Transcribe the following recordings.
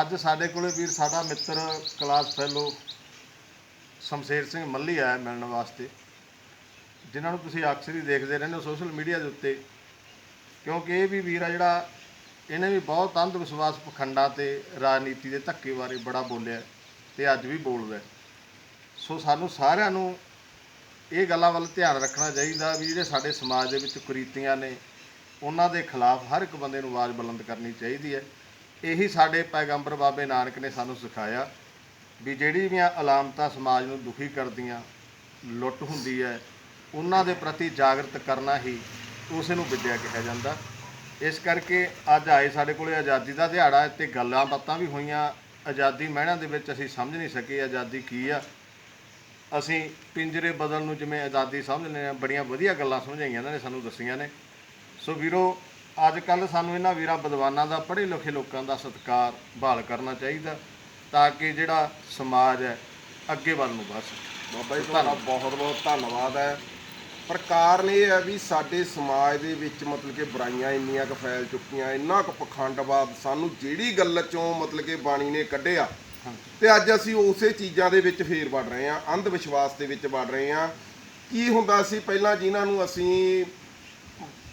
ਅੱਜ ਸਾਡੇ ਕੋਲੇ ਵੀਰ, ਸਾਡਾ ਮਿੱਤਰ ਕਲਾਸ ਫੈਲੋ ਸ਼ਮਸ਼ੇਰ ਸਿੰਘ ਮੱਲੀ ਆਇਆ ਮਿਲਣ ਵਾਸਤੇ। ਜਿਨ੍ਹਾਂ ਨੂੰ ਤੁਸੀਂ ਅਕਸਰ ਹੀ ਦੇਖਦੇ ਰਹਿੰਦੇ ਹੋ ਸੋਸ਼ਲ ਮੀਡੀਆ ਦੇ ਉੱਤੇ। ਕਿਉਂਕਿ ਇਹ ਵੀ ਵੀਰ ਆ ਜਿਹੜਾ, ਇਹਨੇ ਵੀ ਬਹੁਤ ਅੰਧ ਵਿਸ਼ਵਾਸ ਪਖੰਡਾਂ ਤੇ ਰਾਜਨੀਤੀ ਦੇ ਧੱਕੇ ਬਾਰੇ ਬੜਾ ਬੋਲਿਆ ਤੇ ਅੱਜ ਵੀ ਬੋਲਦਾ ਸੋ ਸਾਨੂੰ ਸਾਰਿਆਂ ਨੂੰ ਇਹ ਗੱਲਾਂ ਵੱਲ ਧਿਆਨ ਰੱਖਣਾ ਚਾਹੀਦਾ ਵੀ ਜਿਹੜੇ ਸਾਡੇ ਸਮਾਜ ਦੇ ਵਿੱਚ ਕੁਰੀਤੀਆਂ ਨੇ, ਉਹਨਾਂ ਦੇ ਖਿਲਾਫ ਹਰ ਇੱਕ ਬੰਦੇ ਨੂੰ ਆਵਾਜ਼ ਬੁਲੰਦ ਕਰਨੀ ਚਾਹੀਦੀ ਹੈ। ਇਹੀ ਸਾਡੇ ਪੈਗੰਬਰ ਬਾਬੇ ਨਾਨਕ ਨੇ ਸਾਨੂੰ ਸਿਖਾਇਆ ਵੀ ਜਿਹੜੀ ਵੀ ਅਲਾਮਤਾਂ ਸਮਾਜ ਨੂੰ ਦੁਖੀ ਕਰਦੀਆਂ, ਲੁੱਟ ਹੁੰਦੀ ਹੈ, ਉਹਨਾਂ ਦੇ ਪ੍ਰਤੀ ਜਾਗਰਤ ਕਰਨਾ ਹੀ ਉਸ ਨੂੰ ਵਿਦਿਆ ਕਿਹਾ ਜਾਂਦਾ। ਇਸ ਕਰਕੇ ਅੱਜ ਆਏ ਸਾਡੇ ਕੋਲੇ ਆਜ਼ਾਦੀ ਦਾ ਦਿਹਾੜਾ ਹੈ ਤੇ ਗੱਲਾਂ ਬਾਤਾਂ ਵੀ ਹੋਈਆਂ। ਆਜ਼ਾਦੀ ਮਹਿਣਾ ਦੇ ਵਿੱਚ ਅਸੀਂ ਸਮਝ ਨਹੀਂ ਸਕੇ ਆਜ਼ਾਦੀ ਕੀ ਆ। ਅਸੀਂ ਪਿੰਜਰੇ ਬਦਲ ਨੂੰ ਜਿਵੇਂ ਆਜ਼ਾਦੀ ਸਮਝਦੇ ਆ ਬੜੀਆਂ ਵਧੀਆ ਗੱਲਾਂ ਸਮਝਾਈਆਂ ਇਹਨਾਂ ਨੇ, ਸਾਨੂੰ ਦੱਸੀਆਂ ਨੇ। ਸੋ ਵੀਰੋ ਅੱਜ ਕੱਲ ਸਾਨੂੰ ਇਹਨਾਂ ਵੀਰਾਂ ਵਿਦਵਾਨਾਂ ਦਾ ਪੜ੍ਹੇ ਲਿਖੇ ਲੋਕਾਂ ਦਾ ਸਤਿਕਾਰ ਬਹਾਲ ਕਰਨਾ ਚਾਹੀਦਾ ਤਾਂ ਕਿ ਜਿਹੜਾ ਸਮਾਜ ਹੈ ਅੱਗੇ ਵੱਲ ਨੂੰ ਵੱਧ ਸਕੇ। ਬਾਬਾ ਜੀ ਤੁਹਾਡਾ ਬਹੁਤ ਬਹੁਤ ਧੰਨਵਾਦ ਹੈ। ਪਰ ਕਾਰਨ ਇਹ ਹੈ ਵੀ ਸਾਡੇ ਸਮਾਜ ਦੇ ਵਿੱਚ ਮਤਲਬ ਕਿ ਬੁਰਾਈਆਂ ਇੰਨੀਆਂ ਕੁ ਫੈਲ ਚੁੱਕੀਆਂ ਇੰਨਾ ਕੁ ਪਖੰਡਵਾਦ ਸਾਨੂੰ ਜਿਹੜੀ ਗੱਲ ਚੋਂ ਮਤਲਬ ਕਿ ਬਾਣੀ ਨੇ ਕੱਢਿਆ ਤੇ ਅੱਜ ਅਸੀਂ ਉਸੇ ਚੀਜ਼ਾਂ ਦੇ ਵਿੱਚ ਫੇਰ ਵੜ ਰਹੇ ਹਾਂ ਅੰਧ ਵਿਸ਼ਵਾਸ ਦੇ ਵਿੱਚ ਵੜ ਰਹੇ ਹਾਂ। ਕੀ ਹੁੰਦਾ ਸੀ ਪਹਿਲਾਂ ਜਿਨ੍ਹਾਂ ਨੂੰ ਅਸੀਂ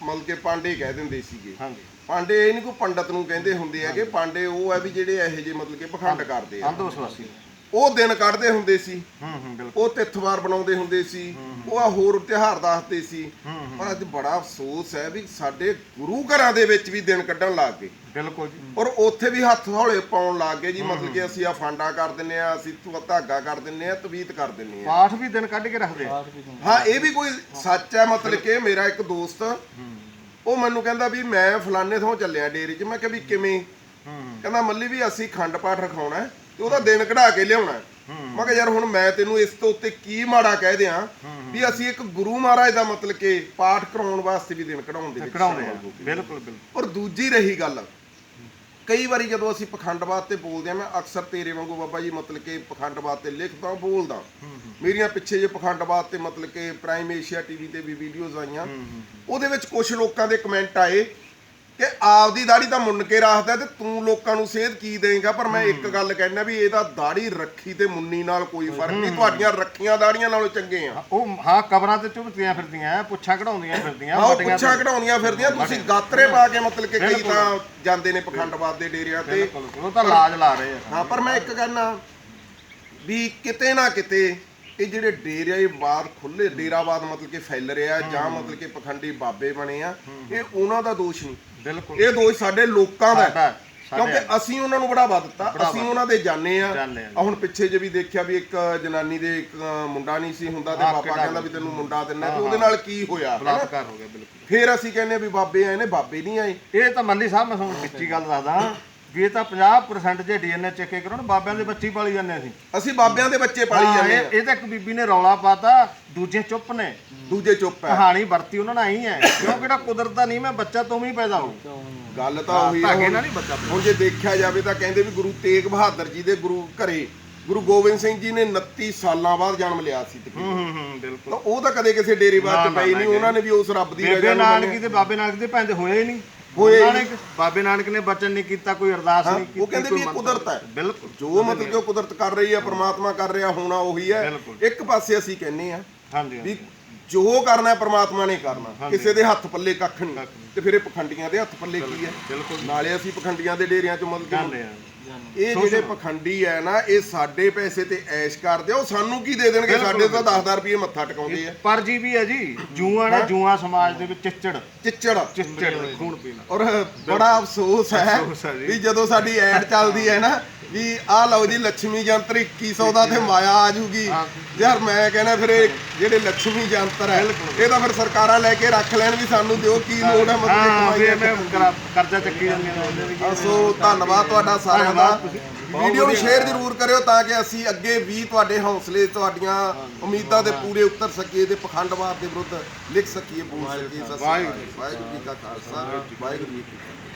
ਮਤਲਬ ਕਿ ਪਾਂਡੇ ਕਹਿ ਦਿੰਦੇ ਸੀਗੇ। ਹਾਂਜੀ। ਪਾਂਡੇ ਇਹ ਨਹੀਂ ਕੋਈ ਪੰਡਤ ਨੂੰ ਕਹਿੰਦੇ ਹੁੰਦੇ ਹੈਗੇ ਪਾਂਡੇ ਉਹ ਹੈ ਵੀ ਜਿਹੜੇ ਇਹੋ ਜਿਹੇ ਮਤਲਬ ਕਿ ਪਖੰਡ ਕਰਦੇ ਆ। ਅੰਧ ਵਿਸ਼ਵਾਸੀ। ਉਹ ਦਿਨ ਕੱਢਦੇ ਹੁੰਦੇ ਸੀ। ਹੂੰ ਹੂੰ ਬਿਲਕੁਲ। ਉਹ ਤਿੱਥਵਾਰ ਬਣਾਉਂਦੇ ਹੁੰਦੇ ਸੀ। ਉਹ ਆ ਹੋਰ ਤਿਉਹਾਰ ਦੱਸਦੇ ਸੀ। ਪਰ ਅੱਜ ਬੜਾ ਅਫਸੋਸ ਹੈ ਵੀ ਸਾਡੇ ਗੁਰੂ ਘਰਾਂ ਦੇ ਵਿੱਚ ਵੀ ਦਿਨ ਕੱਢਣ ਲੱਗ ਗਏ। ਬਿਲਕੁਲ ਜੀ। ਔਰ ਉੱਥੇ ਵੀ ਹੱਥ ਹੌਲੇ ਪਾਉਣ ਲੱਗ ਗਏ ਜੀ। ਮਤਲਬ ਕਿ ਅਸੀਂ ਆ ਫਾਂਡਾ ਕਰ ਦਿੰਨੇ ਆ ਅਸੀਂ ਧਾਗਾ ਕਰ ਦਿੰਨੇ ਆ ਤਵੀਤ ਕਰ ਦਿੰਨੇ ਆ ਪਾਠ ਵੀ ਦਿਨ ਕੱਢ ਕੇ ਰੱਖਦੇ ਆ। ਹਾਂ ਇਹ ਵੀ ਕੋਈ ਸੱਚ ਹੈ। ਮਤਲਬ ਕਿ ਮੇਰਾ ਇੱਕ ਦੋਸਤ ਉਹ ਮੈਨੂੰ ਕਹਿੰਦਾ ਵੀ ਮੈਂ ਫਲਾਣੇ ਥਾਂ ਚੱਲਿਆ ਡੇਰੇ 'ਚ। ਮੈਂ ਕਿਹਾ ਵੀ ਕਿਵੇਂ? ਹੂੰ। ਕਹਿੰਦਾ ਮੱਲੀ ਵੀ ਅਸੀਂ ਖੰਡ ਪਾਠ ਰਖਾਉਣਾ ਹੈ। ਤੇ ਉਹਦਾ ਦਿਨ ਕਢਾ ਕੇ ਲਿਆਉਣਾ ਹੈ। ਮੈਂ ਕਿਹਾ ਯਾਰ ਹੁਣ ਮੈਂ ਤੈਨੂੰ ਇਸ ਤੋਂ ਉੱਤੇ ਕੀ ਮਾੜਾ ਕਹਿ ਦਿਆਂ ਵੀ ਅਸੀਂ ਇੱਕ ਗੁਰੂ ਮਹਾਰਾਜ ਦਾ ਮਤਲਬ ਕਿ ਪਾਠ ਕਰਾਉਣ ਵਾਸਤੇ ਵੀ ਦਿਨ ਕਢਾਉਣ ਦੇ ਵਿੱਚ ਕਢਾਉਂਦੇ ਆ। ਸ਼ਾਮਲ ਹੋ ਗਏ। ਬਿਲਕੁਲ ਬਿਲਕੁਲ। ਔਰ ਦੂਜੀ ਰਹੀ ਗੱਲ ਕਈ ਵਾਰੀ ਜਦੋਂ ਅਸੀਂ ਪਖੰਡਵਾਦ ਤੇ ਬੋਲਦੇ ਆ ਮੈਂ ਅਕਸਰ ਤੇਰੇ ਵਾਂਗੂ ਬਾਬਾ ਜੀ ਮਤਲਬ ਕਿ ਪਖੰਡਵਾਦ ਤੇ ਲਿਖਦਾ ਬੋਲਦਾ ਮੇਰੀਆਂ ਪਿੱਛੇ ਜੇ ਪਖੰਡਵਾਦ ਤੇ ਮਤਲਬ ਕਿ ਪ੍ਰਾਈਮ ਏਸ਼ੀਆ ਟੀਵੀ ਤੇ ਵੀ ਵੀਡੀਓਜ਼ ਆਈਆਂ। ਉਹਦੇ ਵਿੱਚ ਕੁਝ ਲੋਕਾਂ ਦੇ ਕਮੈਂਟ ਆਏ ਕਿ ਆਪਦੀ ਦਾੜੀ ਤਾਂ ਮੁੰਨ ਕੇ ਰੱਖਦਾ ਤੇ ਤੂੰ ਲੋਕਾਂ ਨੂੰ ਸੇਧ ਕੀ ਦੇਂਗਾ ਪਰ ਮੈਂ ਇੱਕ ਗੱਲ ਕਹਿਣਾ ਵੀ ਇਹਦਾ ਦਾੜੀ ਰੱਖੀ ਤੇ ਮੁੰਨੀ ਨਾਲ ਕੋਈ ਫ਼ਰਕ ਨਹੀਂ। ਤੁਹਾਡੀਆਂ ਰੱਖੀਆਂ ਦਾੜੀਆਂ ਨਾਲੋਂ ਚੰਗੇ ਆ। ਉਹ ਹਾਂ ਕਬਰਾਂ ਤੇ ਚੁਭਤੀਆਂ ਫਿਰਦੀਆਂ ਪੁੱਛਾਂ ਕਢਾਉਂਦੀਆਂ ਫਿਰਦੀਆਂ ਆਹ ਵੱਡੀਆਂ ਪੁੱਛਾਂ ਕਢਾਉਣੀਆਂ ਫਿਰਦੀਆਂ। ਤੁਸੀਂ ਗਾਤਰੇ ਪਾ ਕੇ ਮਤਲਬ ਕਿ ਕਈ ਤਾਂ ਜਾਂਦੇ ਨੇ ਪਖੰਡਵਾਦ ਦੇ ਡੇਰਿਆਂ ਤੇ। ਬਿਲਕੁਲ ਉਹ ਤਾਂ ਲਾਜ ਲਾ ਰਹੇ ਆ। ਹਾਂ ਪਰ ਮੈਂ ਇੱਕ ਕਹਿਣਾ ਵੀ ਕਿਤੇ ਨਾ ਕਿਤੇ ਇਹ ਜਿਹੜੇ ਡੇਰਾਵਾਦ ਖੁੱਲੇ ਡੇਰਾਵਾਦ ਮਤਲਬ ਕਿ ਫੈਲ ਰਿਹਾ ਜਾਂ ਮਤਲਬ ਕਿ ਪਖੰਡੀ ਬਾਬੇ ਬਣੇ ਆ ਇਹ ਉਹਨਾਂ ਦਾ ਦੋਸ਼ ਨਹੀਂ। ਬਿਲਕੁਲ। ਇਹ ਦੋਸ਼ ਸਾਡੇ ਲੋਕਾਂ ਦਾ ਹੈ। ਸਾਡਾ ਕਿਉਂਕਿ ਅਸੀਂ ਉਹਨਾਂ ਨੂੰ ਬੜਾਵਾ ਦਿੱਤਾ ਅਸੀਂ ਉਹਨਾਂ ਦੇ ਜਾਣੇ ਆ। ਜਾਣੇ ਆ। ਆਹ ਹੁਣ ਪਿੱਛੇ ਜੇ ਵੀ ਦੇਖਿਆ ਵੀ ਇੱਕ ਜਨਾਨੀ ਦੇ ਇੱਕ ਮੁੰਡਾ ਨਹੀਂ ਸੀ ਹੁੰਦਾ ਤੇ ਹਾਂ, ਬਾਬਾ ਕਹਿੰਦਾ ਵੀ ਤੈਨੂੰ ਮੁੰਡਾ ਦਿੰਨਾ ਤੇ ਉਹਦੇ ਨਾਲ ਕੀ ਹੋਇਆ ਹਨਾ? ਬਲਾਤਕਾਰ ਹੋ ਗਿਆ ਬਿਲਕੁਲ। ਫਿਰ ਅਸੀਂ ਕਹਿੰਦੇ ਆ ਵੀ ਬਾਬੇ ਆਏ ਨੇ ਬਾਬੇ ਨਹੀਂ ਆਏ। ਇਹ ਤਾਂ ਮੱਲੀ ਸਾਹਿਬ ਮੈਂ ਤੁਹਾਨੂੰ ਸੱਚੀ ਗੱਲ ਦੱਸਦਾ। ਵੀ ਇਹ ਤਾਂ 50% ਜੇ ਡੀਐਨਏ ਚੈੱਕ ਕਰੋ ਨਾ ਬਾਬਿਆਂ ਦੇ ਬੱਚੇ ਹੀ ਪਾਲੀ ਜਾਂਦੇ ਅਸੀਂ। ਅਸੀਂ ਬਾਬਿਆਂ ਦੇ ਬੱਚੇ ਪਾਲੀ ਹਾਂ, ਜਾਂਦੇ ਆ। ਇਹ ਤਾਂ ਇੱਕ ਬੀਬੀ ਨੇ ਰੌਲਾ ਪਾਤਾ ਦੂਜੇ ਚੁੱਪ ਨੇ। ਦੂਜੇ ਚੁੱਪ ਹੈ। ਕਹਾਣੀ ਵਰਤੀ ਉਹਨਾਂ ਨਾਲ ਆਈ ਹੈ। ਕਿਉਂ ਕਿਹੜਾ ਕੁਦਰਤ ਦਾ ਨਹੀਂ ਮੈਂ ਬੱਚਾ ਤੋਂ ਵੀ ਪੈਦਾ ਹੋ। ਗੱਲ ਤਾਂ ਉਹੀ ਆ ਧਾਗੇ ਹੁਣ ਨਾਲ ਨਹੀਂ ਬੱਚਾ ਹੁਣ ਜੇ ਦੇਖਿਆ ਜਾਵੇ ਤਾਂ ਕਹਿੰਦੇ ਵੀ ਗੁਰੂ ਤੇਗ ਬਹਾਦਰ ਜੀ ਦੇ ਗੁਰੂ ਘਰੇ ਗੁਰੂ ਗੋਬਿੰਦ ਸਿੰਘ ਜੀ ਨੇ 29 ਸਾਲਾਂ ਬਾਅਦ ਜਨਮ ਲਿਆ ਸੀ ਤਕਰੀਬਨ। ਹੂੰ ਹੂੰ ਹੂੰ ਬਿਲਕੁਲ। ਤਾਂ ਉਹ ਤਾਂ ਕਦੇ ਕਿਸੇ ਡੇਰੇਵਾਦ ਨਾ, ਚ ਨਾ, ਪਈ ਨਾ, ਨਹੀਂ। ਉਹਨਾਂ ਨੇ। ਵੀ ਉਸ ਰੱਬ ਦੀ ਬੇਬੇ ਨੂੰ ਨਾਨਕੀ ਮੰਨਿਆ। ਤੇ ਬਾਬੇ ਨਾਨਕ ਦੇ ਭੈਣ ਦੇ ਹੋਏ ਹੀ ਨਹੀਂ। ਹੋਏ ਉਹਨਾਂ ਨੇ ਬਾਬੇ ਨਾਨਕ ਨੇ ਬਚਨ ਨਹੀਂ ਕੀਤਾ ਕੋਈ ਅਰਦਾਸ ਹਾਂ, ਨਹੀਂ ਕੀਤੀ ਉਹ ਕਹਿੰਦੇ ਕੋਈ ਵੀ ਇਹ ਮੰਤਰ- ਕੁਦਰਤ ਹੈ। ਬਿਲਕੁਲ। ਜੋ ਮਤਲਬ ਕਿ ਉਹ ਕੁਦਰਤ ਕਰ ਰਹੀ ਹੈ ਪ੍ਰਮਾਤਮਾ ਕਰ ਰਿਹਾ ਹੋਣਾ ਉਹੀ ਹੈ। ਬਿਲਕੁਲ। ਇੱਕ ਪਾਸੇ ਅਸੀਂ ਕਹਿੰਨੇ ਆ ਹਾਂਜੀ ਵੀ ਹਾਂਜੀ। ਜੋ ਕਰਨਾ ਹੈ ਪ੍ਰਮਾਤਮਾ ਨੇ ਕਰਨਾ। ਹਾਂਜੀ। ਕਿਸੇ ਦੇ ਹੱਥ ਪੱਲੇ ਕੱਖ ਨਹੀਂ। ਤੇ ਫਿਰ ਇਹ ਪਖੰਡੀਆਂ ਦੇ ਹੱਥ ਪੱਲੇ ਕੀ ਹੈ? ਬਿਲਕੁਲ ਨਾਲੇ ਅਸੀਂ ਪਖੰਡੀਆਂ ਦੇ ਡੇਰਿਆਂ ਚ ਮਤਲਬ ਕਿ ਜਾਣਦੇ ਆ ਇਹ ਜਿਹੜੇ ਪਖੰਡੀ ਹੈ ਨਾ ਇਹ ਸਾਡੇ ਪੈਸੇ ਤੇ ਐਸ਼ ਕਰਦੇ ਆ ਉਹ ਸਾਨੂੰ ਕੀ ਦੇ ਦੇਣਗੇ? ਸਾਡੇ ਤਾਂ 10-10 ਰੁਪਏ ਮੱਥਾ ਟਿਕਾਉਂਦੇ ਆ। ਪਰ ਜੀ ਵੀ ਹੈ ਜੀ ਜੂਆਂ ਨੇ ਜੂਆਂ ਸਮਾਜ ਦੇ ਵਿੱਚ ਚਿੱਚੜ। ਚਿੱਚੜ। ਚਿੱਚੜ ਖੂਨ ਪੀਣਾ। ਔਰ ਬੜਾ ਅਫਸੋਸ ਹੈ ਅਫਸੋਸ ਹੈ ਜੀ। ਵੀ ਜਦੋਂ ਸਾਡੀ ਐਡ ਚੱਲਦੀ ਹੈ ਨਾ ਵੀ ਆਹ ਲਓ ਜੀ ਲక్ష్ਮੀ ਯੰਤਰ 2100 ਦਾ ਤੇ ਮਾਇਆ ਆ ਜੂਗੀ। ਯਾਰ ਮੈਂ ਕਹਿੰਦਾ ਫਿਰ ਇਹ ਜਿਹੜੇ ਲక్ష్ਮੀ ਯੰਤਰ ਹੈ ਇਹ ਤਾਂ ਫਿਰ ਸਰਕਾਰਾਂ ਲੈ ਕੇ ਰੱਖ ਲੈਣ ਵੀ ਸਾਨੂੰ ਦਿਓ ਕੀ ਲੋੜ ਹੈ ਮਤਲਬ ਕਮਾਈ ਕਰਜ਼ਾ ਚੱਕੀ ਜਾਂਦੇ ਸੋ ਧੰਨਵਾਦ ਤੁਹਾਡਾ ਸਾਰਿਆਂ ਦਾ। ਵੀਡੀਓ ਨੂੰ ਸ਼ੇਅਰ ਜ਼ਰੂਰ ਕਰਿਓ ਤਾਂ ਕਿ ਅਸੀਂ ਅੱਗੇ ਵੀ ਤੁਹਾਡੇ ਹੌਸਲੇ ਤੁਹਾਡੀਆਂ ਉਮੀਦਾਂ ਦੇ ਪੂਰੇ ਉਤਰ ਸਕੀਏ ਤੇ ਪਖੰਡਵਾਦ ਦੇ ਵਿਰੁੱਧ ਲਿਖ ਸਕੀਏ ਬੋਲ ਸਕੀਏ। ਵਾਹਿਗੁਰੂ ਜੀ ਕਾ ਖਾਲਸਾ। ਵਾਹਿਗੁਰੂ ਜੀ ਕੀ ਫਤਿਹ।